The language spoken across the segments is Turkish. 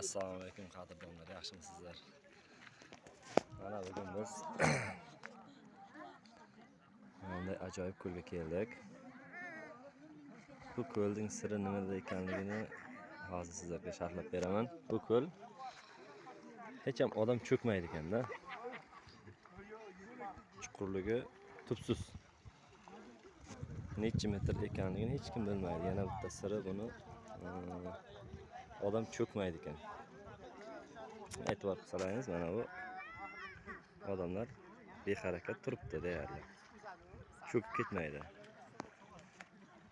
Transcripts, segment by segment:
assalomu alaykum qadrdonlar yaxshimisizlar mana bugun biz bunday ajoyib ko'lga keldik bu ko'lning siri nimada ekanligini hozir sizlarga sharhlab beraman bu ko'l hech ham odam cho'kmaydi ekanda chuqurligi tubsiz necha metr ekanligini hech kim bilmaydi yana bitta siri buni odam cho'kmaydi ekan e'tibor qilsalaringiz mana bu. Odamlar beharakat turibdi deyarli cho'kib ketmaydi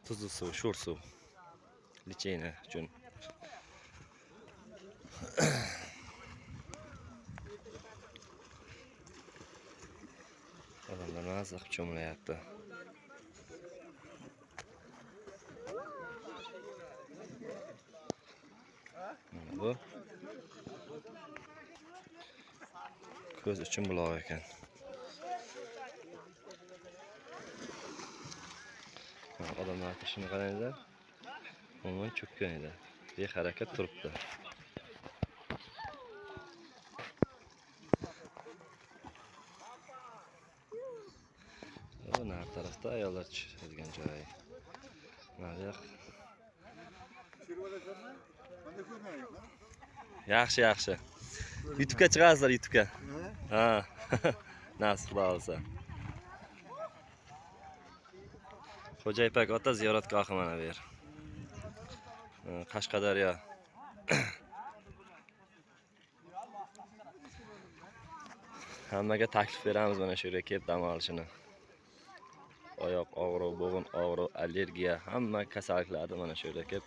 tuzli suv sho'r suv licheyna uchun odamlar maza qilib cho'milayapti bu. Ko'z uchun buloq ekan. Odamlar ishini qaranglar umuman cho'kkan edi. Beharakat turibdi. Bu nari tarafda ayollar tushadigan joy. Mana yaxshi yaxshi. Youtube'ga chiqasizlar youtube'ga. Ha. Nasib xudo xohlasa xo'ja ipak ota ziyoratgohi mana bu yer. Qashqadaryo. Hammaga taklif beramiz mana shu yerga kelib dam olishini. Oyoq og'riq bo'g'in og'riq allergiya hamma kasalliklarni mana shu yerda kelib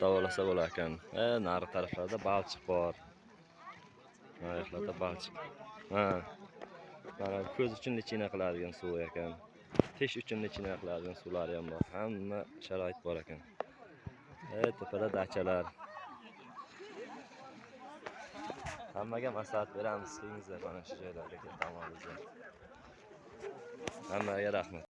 davolasa bo'lar ekan e, nari taraflarda balchiq bor. Mana balchiq. Ha. Mana ko'z uchun lichina qiladigan suv ekan. Tish uchun lichina qiladigan suvlari ham bor. Hamma sharoit bor ekan. E tepada dachalar hammaga maslahat beramiz kelingizlar mana shu joylarga kelib dam olingizlar. Hammaga rahmat